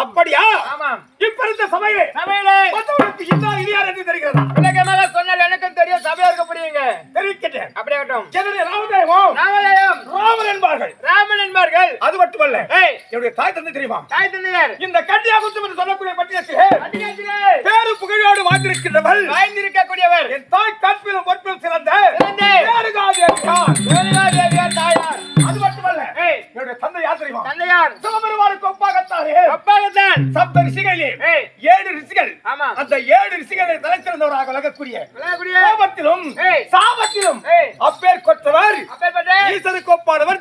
அப்படியா? ஆமாம். இப்ப இருந்த சபையிலே சபையிலே மற்றவர்களுக்கு இன்னார் இனியார் என்று தெரிகிறதா. விளக்கமாக சொன்னால் எனக்கும் தெரியும் சபையா இருக்க புரியுங்க. தெரிவிக்கின்றேன் அப்படியே ஆகட்டும் என்னுடைய ராமதேவம் ராமன் என்பார்கள். ராமன் என்பார்கள். அது மட்டுமல்ல ஏய். என்னுடைய தாய் தந்தை தெரியுமா? தாய் தந்தையர். இந்த கன்னியாகுத்தம் என்று சொல்லக்கூடிய அடியாத்திலே பேரு புகழோடு வாழ்ந்திருக்கின்றவள். வாய்ந்திருக்கக்கூடியவர் என் தாய் கற்பிலும் பொற்பிலும் சிறந்த சிறந்த. பேருகாதேவியார். தேவதா தேவியார் தாயார். அது மட்டுமல்ல என்னுடைய தந்தை யார் தெரியுமா? தந்தையார். சிவபெருமானுக்கு ஒப்பாகத்தாரே அப்பாகத்தான். சப்த ஏழு ரிஷிகள். ஆமா. அந்த ஏழு ரிஷிகளை கோபத்திலும் ஏய். சாபத்திலும். அப்பேர் கொற்றவர் ஈசனுக்கு ஒப்பானவர்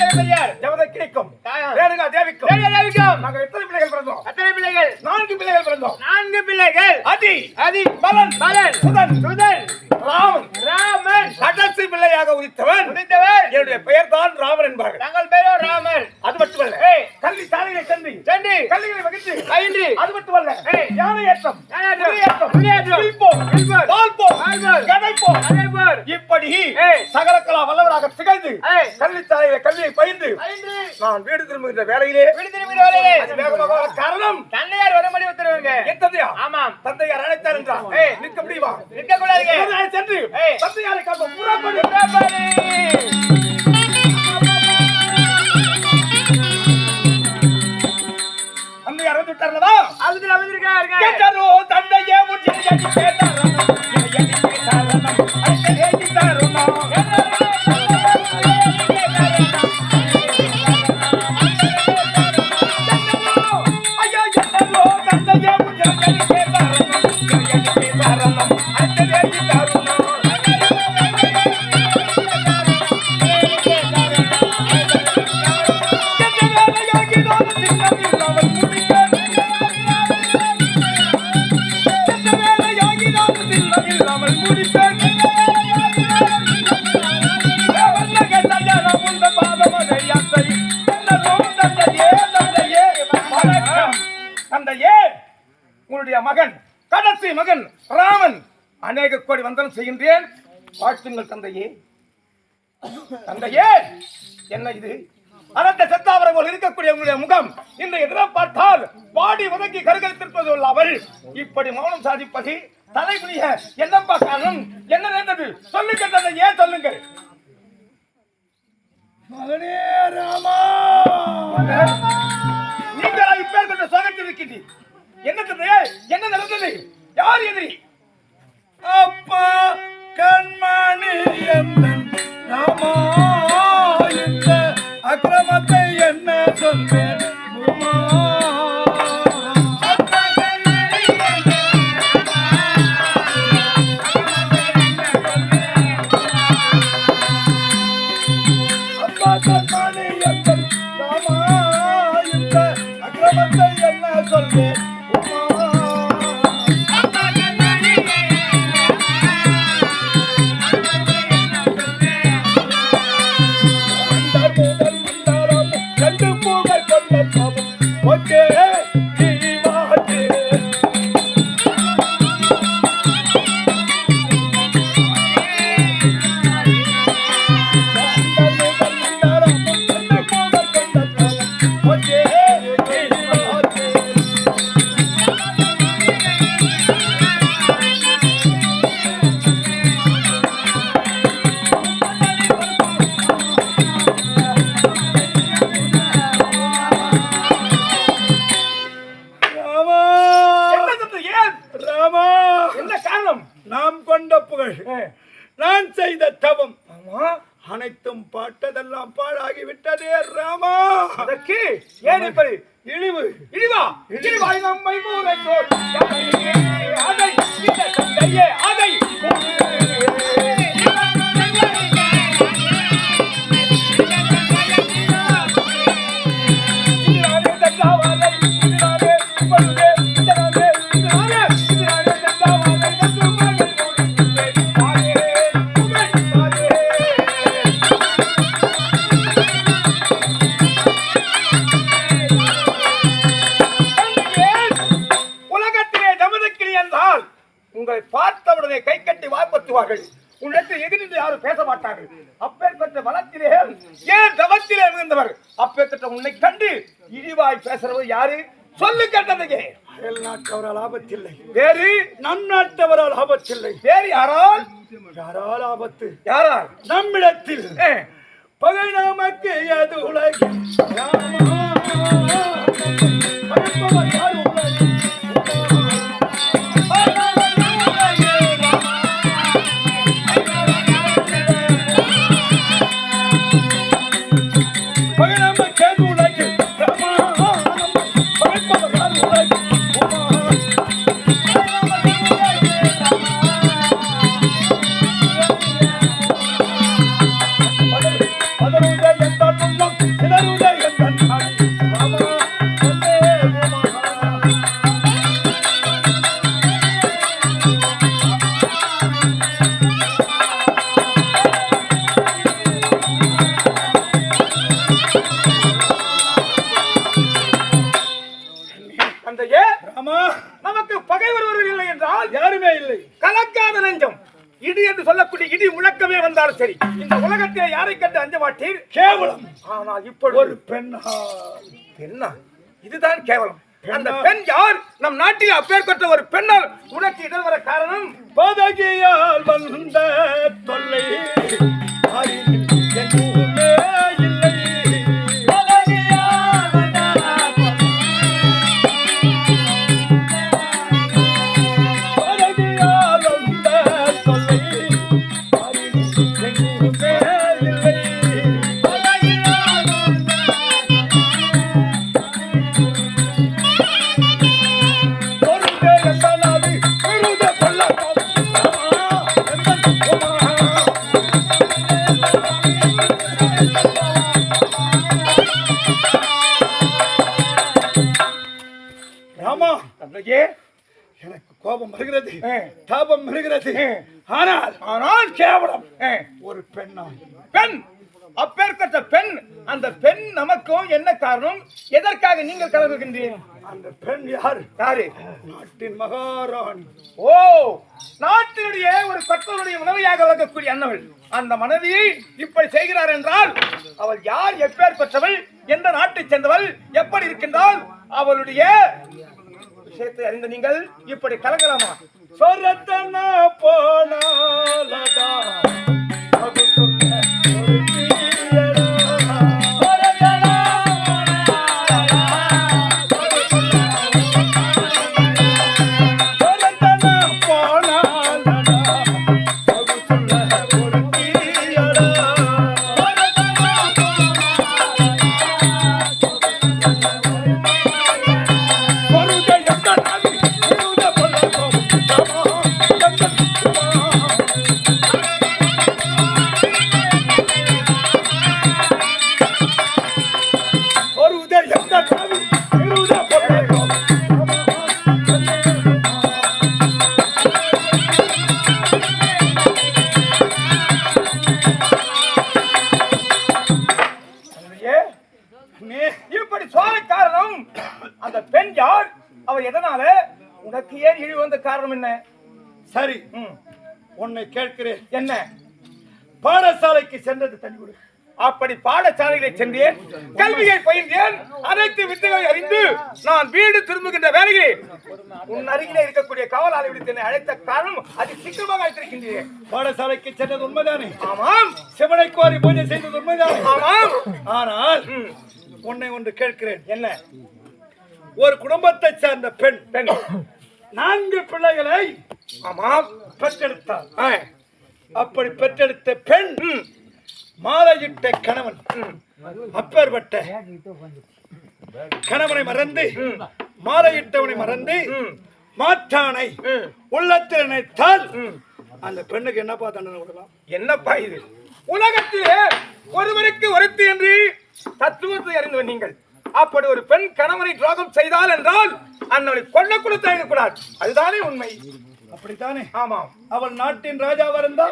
தளபதியார் ஜமதக்கினிக்கும் தாயார். ரேணுகா தேவிக்கும். தேவியா தேவிக்கும். நாங்கள் எத்தனை பிள்ளைகள் பிறந்தோம்? அத்தனை பிள்ளைகள்? நான்கு பிள்ளைகள் பிறந்தோம். நான்கு பிள்ளைகள். அதி. அதி. பலன். பலன். சுதன். சுதன். ராமன். ராமன். கடைசி பிள்ளையாக உதித்தவன். முடித்தவர் என்னுடைய பெயர் தான் ராமன் என்பார்கள் தங்கள் பேரோ ராமன் அது மட்டுமல்ல ஏய். கல்வி சாலைகளை சென்று சென்று கல்விகளை வகித்து பயின்று அது மட்டுமல்ல ஏய். யானை ஏற்றம் யானையேற்றம், குதிரையேற்றம், குதிரையேற்றம், வில்போர், வில்போர், வாள்போர், வாள்போர், கதைப்போர், அதேபோல் இப்படி ஏய். சகல கலா வல்லவராக திகழ்ந்து ஏய். கல்விச்சாலையில கல்வியை பயின்று நான் வீடு திரும்புகின்ற வேலையிலே வீடு திரும்பின வேலையிலே வேகமாக காரணம் தந்தையார் வரும்படி உத்தரவுங்க என் தந்தையா? ஆமாம். தந்தையார் அழைத்தார் என்றார். நிற்க முடியுமா? நிற்க தந்தையாரை சென்று. தந்தையாரை காப்ப கேட்டாரோ? தந்தையே உன் ஜெயதி கேட்டாரோ? ஜெயதி செய்கின்றேன். வாழ்த்துங்கள் தந்தையே. தந்தையே என்ன இது? அனந்த சத்தாவரங்கள் இருக்கக்கூடிய உங்களுடைய முகம். இன்றைய தினம் பார்த்தால் பாடி உதக்கி உள்ள அவர் இப்படி மௌனம் சாதிப்பது தலைகுனிய என்னப்பா காரணம்? என்ன நேர்ந்தது சொல்லுங்க தந்தை ஏன் சொல்லுங்கள். மகனே ராமா! நீங்கள் இப்பேர் கொண்ட சோகத்தில் இருக்கின்றீர். என்ன தந்தையே என்ன நடந்தது? யார் எதிரி? அப்பா கண்மணி எந்தன் ராமா இந்த அக்கிரமத்தை என்ன சொல்வேன்? அப்பா கண்மணி சொல்லு கண்டதையே அயல் நாட்டவரால் ஆபத்தில்லை வேறு நம் நாட்டவரால் ஆபத்தில்லை வேறு யாரால் யாரால் ஆபத்து யாரால் நம்மிடத்தில் பகை நமக்கு எது உலகில் பகைப்பவர் வந்தாலும் சரி இந்த உலகத்திலே யாரை கண்டு அஞ்ச மாட்டீர்? கேவலம். ஆனால் இப்பொழுது ஒரு பெண்ணா பெண்ணா? இதுதான் கேவலம். அந்த பெண் யார்? நம் நாட்டில் அப்பேற்பட்ட ஒரு பெண்ணால் உனக்கு இடர் வர காரணம்? பதகியால் வந்த தொல்லை. அறிவில் ஆ. ஆனால் ஆனால் கேவலம். ஒரு பெண்ணா பெண். அப்பேற்பட்ட பெண். அந்த பெண் நமக்கும் என்ன காரணம்? எதற்காக நீங்கள் கலந்துகின்றீர்கள் அந்த பெண் யார்? யாரு? நாட்டின் மகாராணி. ஓ நாட்டினுடைய ஒரு கற்றவருடைய உணவையாக வளர்க்கக்கூடிய அன்னவள் அந்த மனைவியை இப்படி செய்கிறார் என்றால் அவள் யார் எப்பேற்பட்டவள் எந்த நாட்டைச் சேர்ந்தவள்? எப்படி இருக்கின்றால் அவளுடைய விஷயத்தை அறிந்த நீங்கள் இப்படி கலங்கலாமா? சொரத்தனா போனாலடா. கேட்கிறேன். என்ன? பாடசாலைக்கு சென்றது தனி கொடு அப்படி பாடசாலைகளை சென்றேன். கல்வியை பயின்றேன். அனைத்து வித்தைகளை அறிந்து நான் வீடு திரும்புகின்ற வேலையில் உன் அருகிலே இருக்கக்கூடிய காவலாளை விடுத்து என்னை அழைத்த காரணம் அது சீக்கிரமாக அழைத்திருக்கின்றேன் பாடசாலைக்கு சென்றது உண்மைதானே? ஆமாம். சிவனை கோரி பூஜை செய்தது உண்மைதானே? ஆமாம். ஆனால் உன்னை ஒன்று கேட்கிறேன். என்ன? ஒரு குடும்பத்தை சேர்ந்த பெண் பெண். நான்கு பிள்ளைகளை ஆமாம். பெற்றெடுத்தார் ஆ, அப்படி பெற்றெடுத்த பெண் மாலையிட்ட கணவன். அப்பேற்பட்ட கணவனை மறந்து மாலையிட்டவனை மறந்து மாற்றானை உள்ளத்தில் நினைத்தால். அந்த பெண்ணுக்கு என்னப்பா தண்டனை கொடுக்கலாம்? என்னப்பா இது? உலகத்திலே ஒருவருக்கு ஒருத்தி என்று தத்துவத்தை அறிந்தவர் நீங்கள். அப்படி ஒரு பெண் கணவனை துரோகம் செய்தால் என்றால் அன்னவனை கொல்ல கூட தயங்கக்கூடாது அதுதானே உண்மை. அப்படித்தானே? ஆமாம். அவள் நாட்டின் ராஜாவா இருந்தா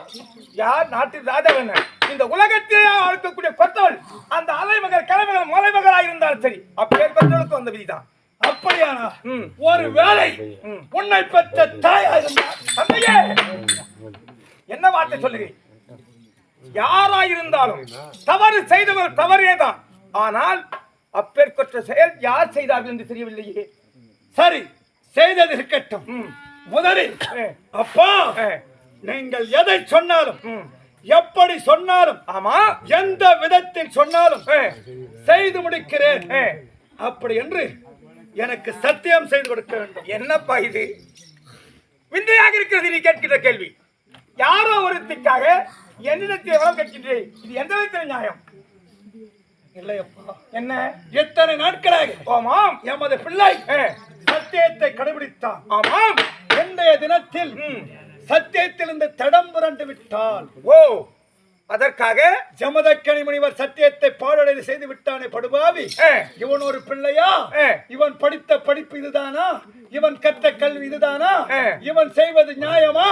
யார் நாட்டின் ராஜா என்ன? இந்த உலகத்திலே இருக்கக்கூடிய கொத்தவள் அந்த அலைமகள் கலைமகள் மலைமகளாக இருந்தாலும் சரி அப்பேற்பட்டவளுக்கு வந்த விதிதான். அப்படியானா. ஒரு வேலை. உன்னை பெற்ற தாயா இருந்தா வார்த்தை சொல்லுகிறேன் யாராயிருந்தாலும் தவறு செய்தவர் தவறேதான். ஆனால் அப்பேற்பட்ட செயல் யார் செய்தார்கள் என்று தெரியவில்லையே. சரி செய்தது இருக்கட்டும். முதலில் அப்பா நீங்கள் எதை சொன்னாலும். எப்படி சொன்னாலும் ஆமா. எந்த விதத்தில் சொன்னாலும் செய்து முடிக்கிறேன். அப்படி என்று எனக்கு சத்தியம் செய்து கொடுக்க வேண்டும். என்னப்பா இது? விந்தையாக இருக்கிறது நீ கேட்கிற கேள்வி. யாரோ ஒருத்திக்காக என்னிடத்தை எவ்வளவு கேட்கின்றேன். இது எந்த விதத்தில் நியாயம்? இல்லையப்பா. என்ன? எத்தனை நாட்களாக ஆமாம். எமது பிள்ளை சத்தியத்தை கடைபிடித்தான். ஆமாம். இன்றைய தினத்தில். சத்தியத்திலிருந்து தடம் புரண்டு விட்டான் ஓ அதற்காக? ஜமதக்கணி முனிவர் சத்தியத்தை பாடலை செய்து விட்டானே படுபாவி. இவன் ஒரு பிள்ளையா. இவன் படித்த படிப்பு இதுதானா? இவன் கற்ற கல்வி இதுதானா. இவன் செய்வது நியாயமா.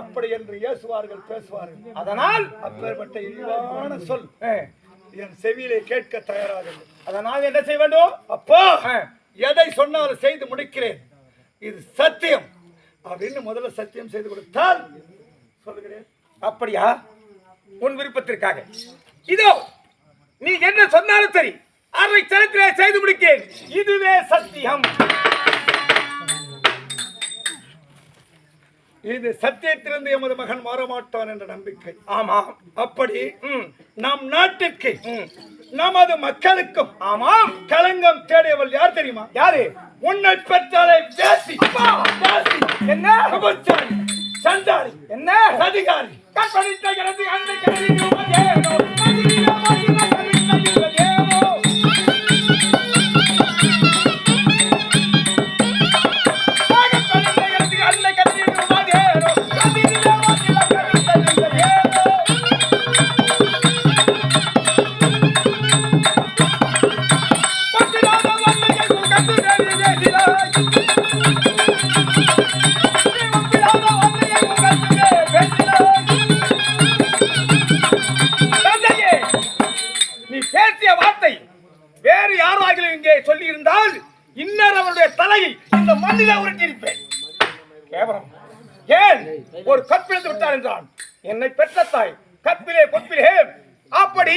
அப்படி என்று ஏசுவார்கள் பேசுவார்கள். அதனால்? அப்பேற்பட்ட இழிவான சொல். என் செவியிலே கேட்க தயாராக. அதனால் என்ன செய்ய வேண்டும்? அப்பா எதை சொன்னாலும் செய்து முடிக்கிறேன். இது சத்தியம். அப்படின்னு முதல்ல சத்தியம் செய்து கொடுத்தால் சொல்லுகிறேன். அப்படியா? உன் விருப்பத்திற்காக. இதோ நீ என்ன சொன்னாலும் சரி அரை சரத்திலே செய்து முடிக்கிறேன் இதுவே சத்தியம். இது சத்தியத்திலிருந்து எமது மகன் மாறமாட்டான் என்ற நம்பிக்கை. ஆமாம். அப்படி ம், நம் நாட்டுக்கு ம். நமது மக்களுக்கும் ஆமாம். களங்கம் தேடியவள் யார் தெரியுமா? யாரு? உன்னை பெற்றாலே பேசி என்ன? விபச்சாரி சண்டாளி என்ன? அதிகாரி கற்பழித்த எனது அன்னை கருதி நீ பேசிய வார்த்தை வேறு யாராகிலும் இங்கே சொல்லி இருந்தால் இன்னர் அவருடைய தலையை இந்த மண்ணிலே உருட்டியிருப்பேன். கேவலம். ஏன்? ஒரு கற்பிழந்து விட்டார் என்றான். என்னை பெற்ற தாய் கற்பிலே பொற்பிலே. அப்படி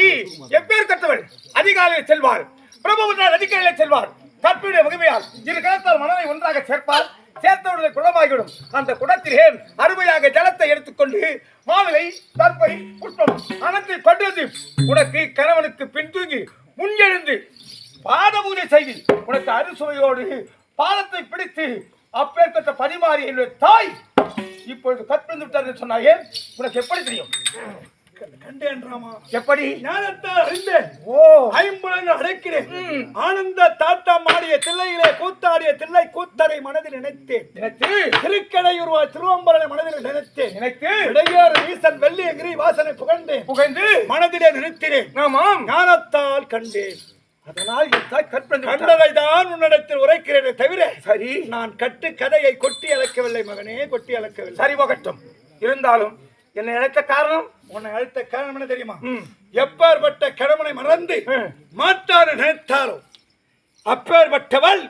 எப்பேர் கற்றவள் அதிகாலையில் செல்வார் பிரபுவனால் அதிகாலையிலே செல்வார் கற்பிலே முகமையால் இரு கலத்தால் மனதை ஒன்றாக சேர்ப்பார் சேர்த்தவர்களை குளமாகிவிடும் அந்த குடத்திலே அருமையாக ஜலத்தை எடுத்துக்கொண்டு மாவிலை தற்பை புஷ்பம் அனத்தை கொண்டு உனக்கு கணவனுக்கு பின் தூங்கி முன் பாத பூஜை செய்து உனக்கு அறுசுவையோடு பாதத்தை பிடித்து அப்பேற்பட்ட பரிமாறி என்னுடைய தாய் இப்பொழுது கற்பிந்து விட்டார் என்று சொன்னாயே? உனக்கு எப்படி தெரியும்? கண்டேன் ராமா எப்படி? ஞானத்தால் அறிந்தேன் ஓ. ஐம்புலன் அடைக்கிறேன். ஆனந்த தாட்டம் ஆடிய தில்லையிலே கூத்தாடிய தில்லை கூத்தரை மனதில் நினைத்தேன். நினைத்து. திருக்கடையூர்வா திருவம்பரனை மனதில் நினைத்தேன். நினைத்து. இடையேறு ஈசன் வெள்ளியங்கிரி வாசனை புகழ்ந்தேன். புகைந்து மனதிலே நினைத்தினேன் ஆமாம். ஞானத்தால் கண்டேன். அதனால். கண்டதை தான் உன்னிடத்தில் உரைக்கிறேனே தவிர சரி. நான் கட்டு கதையை கொட்டி அளக்கவில்லை மகனே கொட்டி அளக்கவில்லை சரி போகட்டும். இருந்தாலும் என்னை நினைத்த காரணம்? உன்னை அழைத்த காரணம் என்ன தெரியுமா. எப்பேற்பட்ட கடமனை மறந்து ம். மாட்டாறு நினைத்தாரோ அப்பேற்பட்டவள்.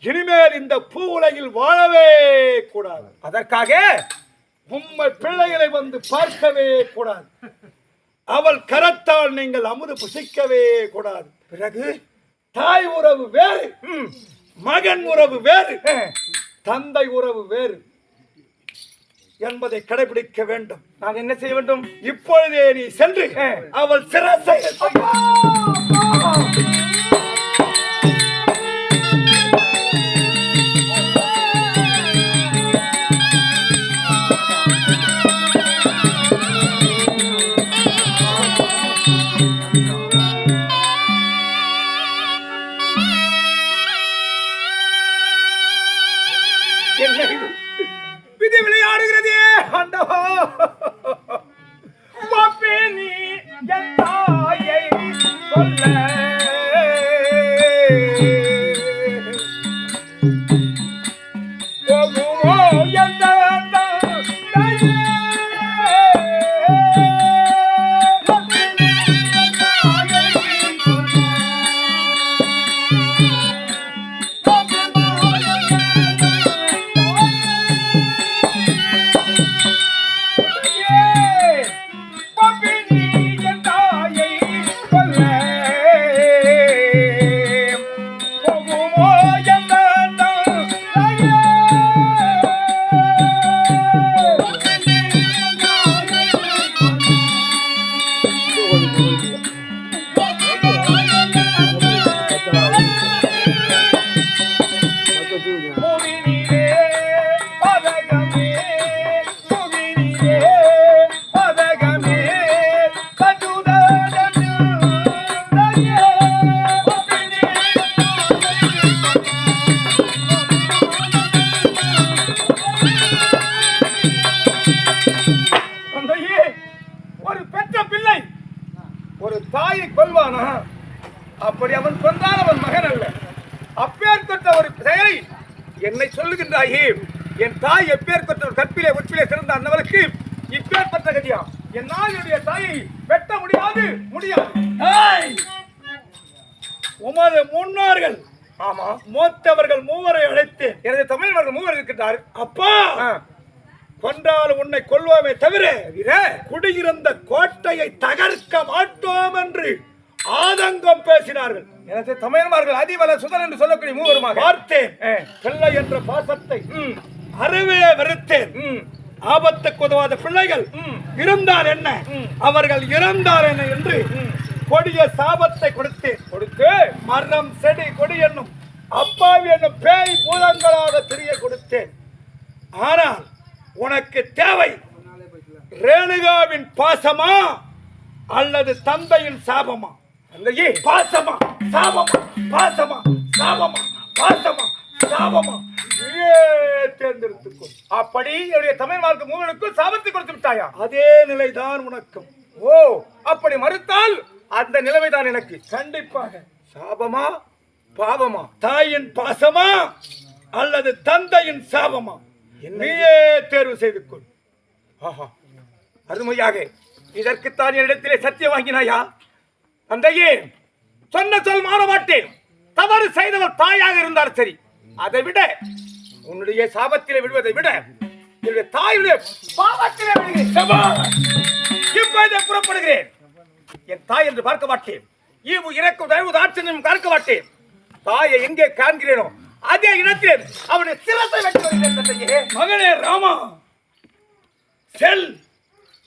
இனிமேல் இந்த பூ உலகில் வாழவே கூடாது. அதற்காக உம்மை பிள்ளைகளை வந்து பார்க்கவே கூடாது. அவள் கரத்தால் நீங்கள் அமுது புசிக்கவே கூடாது. பிறகு? தாய் உறவு வேறு மகன் உறவு வேறு தந்தை உறவு வேறு. என்பதை கடைபிடிக்க வேண்டும். நான் என்ன செய்ய வேண்டும்? இப்பொழுதே நீ சென்று. அவள் சிரசை என்ன இது? விதி விளையாடுகிறதே ஆண்டவா நீ என் தாயை சொல்ல கொன்றானா அப்படி அவன் கொன்றான் அவன் மகன் அல்ல. அப்பேற்பட்ட ஒரு செயலை என்னை சொல்லுகின்றாயே என் தாய் எப்பேற்பட்ட ஒரு கற்பிலே உச்சிலே சிறந்த அன்னவளுக்கு இப்பேற்பட்ட கதியா? என்னால் என்னுடைய தாயை வெட்ட முடியாது முடியாது! உமது முன்னோர்கள் ஆமா. மூத்தவர்கள் மூவரை அழைத்தேன் எனது தமிழ் மூவர் இருக்கின்றார். அப்பா! ஆ, கொன்றால் உன்னை கொல்வாமே தவிர வீரே, குடியிருந்த கோட்டையை தகர்க்க மாட்டோம் என்று ஆதங்கம் பேசினார்கள். எனது தமிழர்கள் அதிபல சுதன் என்று சொல்லக்கூடிய மூவருமாக. பார்த்தேன். பிள்ளை என்ற பாசத்தை அறவே வெறுத்தேன். ஆபத்துக்கு உதவாத பிள்ளைகள். இருந்தால் என்ன. அவர்கள் இறந்தார் என்ன என்று கொடிய சாபத்தை கொடுத்தேன். கொடுத்து? மரம் செடி கொடி என்னும் அப்பாவி என்னும் பேய் பூதங்களாக தெரிய கொடுத்தேன். ஆனால் உனக்கு தேவை ரேணுகாவின் பாசமா அல்லது தந்தையின் சாபமா? தந்தையே பாசமா சாபமா பாசமா சாபமா பாசமா சாபமா. தேர்ந்தெடுத்துக்கோ. அப்படி என்னுடைய தமிழ் மார்க்க மூவருக்கும் சாபத்தை கொடுத்து விட்டாயா? அதே நிலைதான் உனக்கும். ஓ அப்படி மறுத்தால் அந்த நிலைமைதான் எனக்கு. கண்டிப்பாக. சாபமா பாவமா? தாயின் பாசமா அல்லது தந்தையின் சாபமா? நீயே தேர்வு செய்து கொள். ஆஹா. அருமையாக இதற்குத்தான் என்னிடத்திலே சத்தியம் வாங்கினாயா? தந்தையே சொன்ன சொல் மாற மாட்டேன் தவறு செய்தவர் தாயாக இருந்தார் சரி. அதை விட உன்னுடைய சாபத்திலே விடுவதை விட என்னுடைய தாயுடைய பாவத்திலே விடுகிறேன் இப்பொழுது புறப்படுகிறேன். என் தாய் என்று பார்க்க மாட்டேன். ஈவு இறக்கும் தயவு தாட்சணியம் பார்க்க மாட்டேன். தாயை எங்கே காண்கிறேனோ அதே இடத்தில் அவனுடைய சிரத்தை வெட்டி வருகிறேன் மகனே ராமா செல்.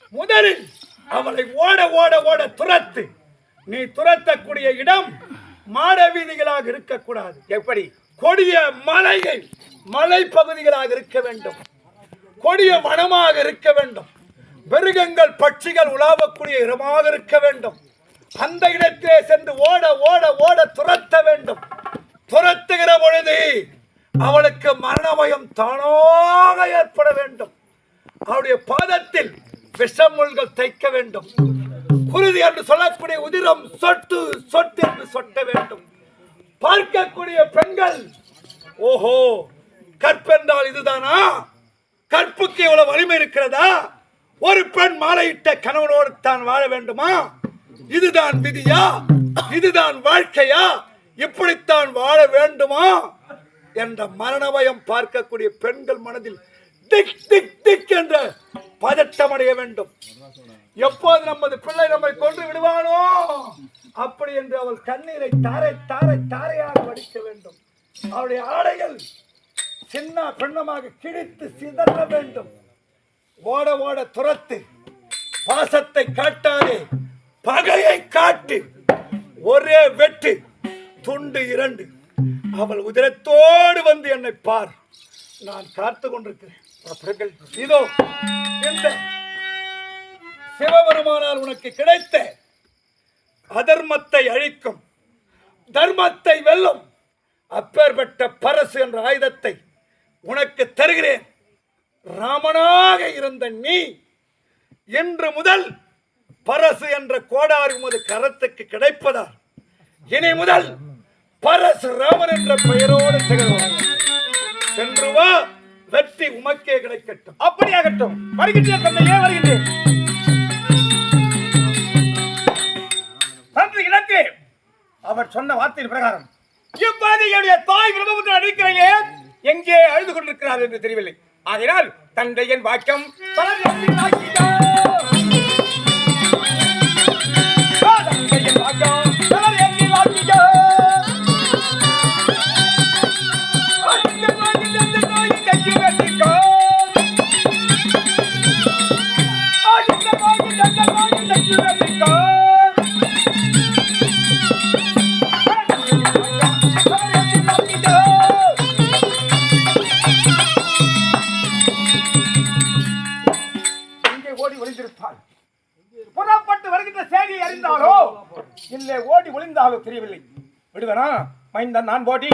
முதலில் அவளை ஓட ஓட ஓட துரத்து. நீ துரத்தக்கூடிய இடம் மாட வீதிகளாக இருக்கக்கூடாது. எப்படி? கொடிய மலைகள் மலை பகுதிகளாக இருக்க வேண்டும். கொடிய வனமாக இருக்க வேண்டும். மிருகங்கள் பட்சிகள் உலாவக்கூடிய இடமாக இருக்க வேண்டும். அந்த இடத்திலே சென்று ஓட ஓட ஓட துரத்த வேண்டும். துரத்துகிற பொழுது அவளுக்கு மரணமயம் தானாக ஏற்பட வேண்டும். அவருடைய பாதத்தில் விஷமுள்கள் தைக்க வேண்டும். குருதி என்று சொல்லக்கூடிய உதிரம் சொட்டு சொட்டு என்று சொட்ட வேண்டும். பார்க்கக்கூடிய பெண்கள் ஓஹோ கற்பென்றால் இதுதானா? கற்புக்கு இவ்வளவு வலிமை இருக்கிறதா? ஒரு பெண் மாலையிட்ட கணவனோடு தான் வாழ வேண்டுமா? இதுதான் விதியா? இதுதான் வாழ்க்கையா? இப்படித்தான் வாழ வேண்டுமா என்ற மரணபயம் பார்க்கக்கூடிய பெண்கள் மனதில் திக் திக் திக் என்ற பதட்டம் அடைய வேண்டும். எப்போது நமது பிள்ளை நம்மை கொன்று விடுவானோ? அப்படி என்று அவள் கண்ணீரை தாரை தாரை தாரையாக வடிக்க வேண்டும். அவளுடைய ஆடைகள் சின்ன பெண்ணமாக கிழித்து சிதற வேண்டும். ஓட ஓட துரத்து பாசத்தை காட்டாதே பகையை காட்டு ஒரே வெட்டு துண்டு இரண்டு. அவள் உதிரத்தோடு வந்து என்னை பார். நான் காத்து கொண்டிருக்கிறேன். இதோ இந்த சிவபெருமானால் உனக்கு கிடைத்த அதர்மத்தை அழிக்கும் தர்மத்தை வெல்லும் அப்பேற்பட்ட பரசு என்ற ஆயுதத்தை உனக்கு தருகிறேன். ராமனாக இருந்த நீ இன்று முதல் பரசு என்ற கோடாரி உமது கரத்துக்கு கிடைப்பதால் இனி முதல் பரசுராமன் என்ற பெயரோடு திகழ்வார் சென்று வா வெற்றி உமக்கே கிடைக்கட்டும். அப்படியாகட்டும். வருகின்றேன் தந்தையே வருகின்றேன்? தந்தை இலக்கு. அவர் சொன்ன வார்த்தையின் பிரகாரம். இவ்வாறு என்னுடைய தாய் பிரபுத்திர அடிக்கிறேன் எங்கே அழுது கொண்டிருக்கிறார் என்று தெரியவில்லை. ஆகையினால் தந்தையின் வாக்கியம் பலர் மைந்தன் நான் போட்டி